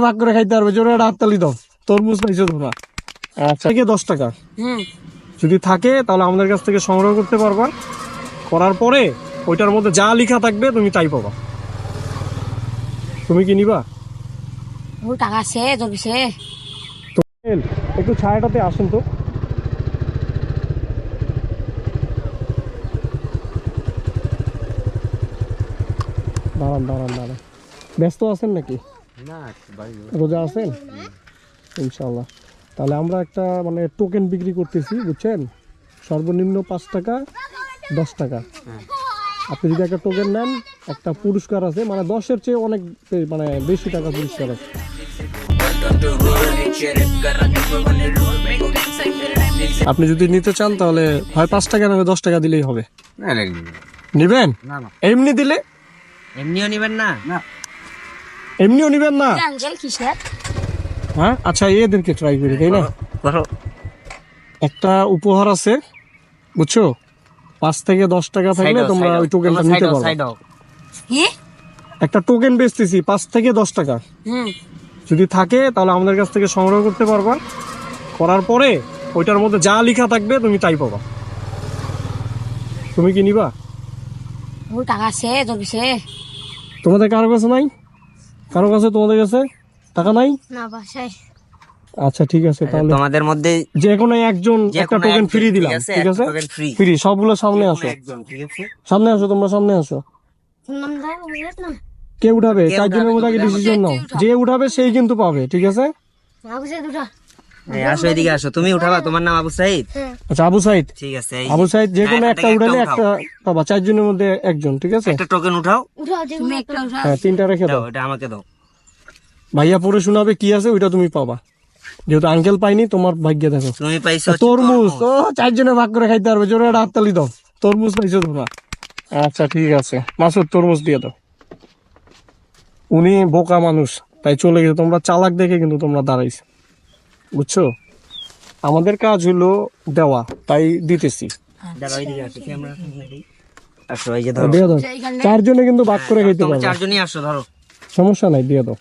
ভাগ করে খাইতে পারবে জোরে একটা হাততালি দাও। তরমুজ পাইছো তোমরা। আচ্ছা। থেকে দশ টাকা। যদি থাকে তাহলে আমাদের কাছ থেকে সংগ্রহ করতে পারবা। করার পরে ওইটার মধ্যে যা লেখা থাকবে তুমি তাই পাবা। তুমি কি নিবা? টাকা একটু ছায়াটাতে আসুন তো। দাঁড়ান দাঁড়ান দাঁড়ান। ব্যস্ত আছেন নাকি? রোজা আছেন ইনশাল্লাহ তাহলে আমরা একটা মানে টোকেন বিক্রি করতেছি বুঝছেন? সর্বনিম্ন পাঁচ টাকা দশ টাকা। আপনি যদি একটা টোকেন নেন একটা পুরস্কার আছে মানে দশের চেয়ে অনেক মানে বেশি টাকা পুরস্কার আছে। আপনি যদি নিতে চান তাহলে হয় পাঁচ টাকা নাহলে দশ টাকা দিলেই হবে। না না নিবেন? না না। এমনি দিলে? এমনিও নিবেন না? না। এমনিও নিবেন না? হ্যাঁ? আচ্ছা এদেরকে ট্রাই করি তাই না? একটা উপহার আছে বুঝছ? পাঁচ থেকে দশ টাকা থাকলে তোমরা ওই টোকেনটা নিতে পারো। একটা টোকেন বেচতেছি পাঁচ থেকে দশ টাকা। হুম। যদি থাকে তাহলে আমাদের কাছ থেকে সংগ্রহ করতে পারবা। করার পরে ওইটার মধ্যে যা লেখা থাকবে তুমি তাই পাবা। তুমি কি নিবা? টাকা আছে তোমাদের কারও কাছে নাই? কারও কাছে তোমাদের কাছে টাকা নাই? না বাসায়। আচ্ছা ঠিক আছে তাহলে তোমাদের মধ্যে যে কোনো একজন একটা টোকেন ফ্রি দিলাম ঠিক আছে? ফ্রি সবগুলো সামনে আসো। একজন ঠিক আছে? সামনে আসো তোমরা সামনে আসো। কে উঠাবে? চারজনের উঠাবে? মধ্যে আগে ডিসিশন নাও। যে উঠাবে সেই কিন্তু পাবে ঠিক আছে? আসো এদিকে আসো। তুমি উঠাবা তোমার নাম আবু সাইদ? হ্যাঁ। আচ্ছা আবু সাইদ। ঠিক আছে আবু সাইদ যে কোনো হ্যাঁ, একটা উঠালে একটা একটা পাবা চারজনের মধ্যে একজন ঠিক আছে? একটা টোকেন উঠাও। উঠাও তুমি একটা উঠাও। হ্যাঁ তিনটা রেখে দাও দাও। এটা আমাকে দাও। ভাইয়া পরে শোনাবে কি আছে ওইটা তুমি পাবা। যেহেতু আঙ্কেল পাইনি তোমার ভাগ্য দেখো। তুমি পাইছো তরমুজ। ও চারজনে ভাগ করে খাইতে পারবে জোরে একটা হাততালি দাও। তরমুজ পাইছো তোমরা। আচ্ছা ঠিক আছে। মাসুদ তরমুজ দিয়ে দাও। উনি বোকা মানুষ তাই চলে গেছে। তোমরা চালাক দেখে কিন্তু তোমরা দাঁড়াইছো। বুঝছ? আমাদের কাজ হলো দেওয়া তাই দিতেছি। এইখানে চারজনে কিন্তু ভাগ করে খাইতে তোমরা পারবে। চারজনই আসো ধরো। সমস্যা নাই দিয়ে দাও।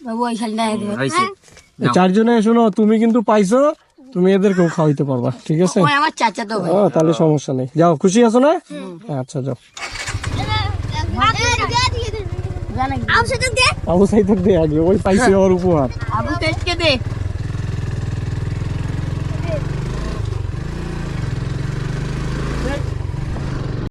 নাও। চারজনে শোনো তুমি কিন্তু পাইছো তুমি এদেরকেও খাওয়াইতে পারবা ঠিক আছে? তাহলে সমস্যা নেই। যাও খুশি আছো না? আচ্ছা যাও। আবু সে দে আবু সাইদ দে আগে ওই পাইছে ওর উপহার। আবু তেজকে দে।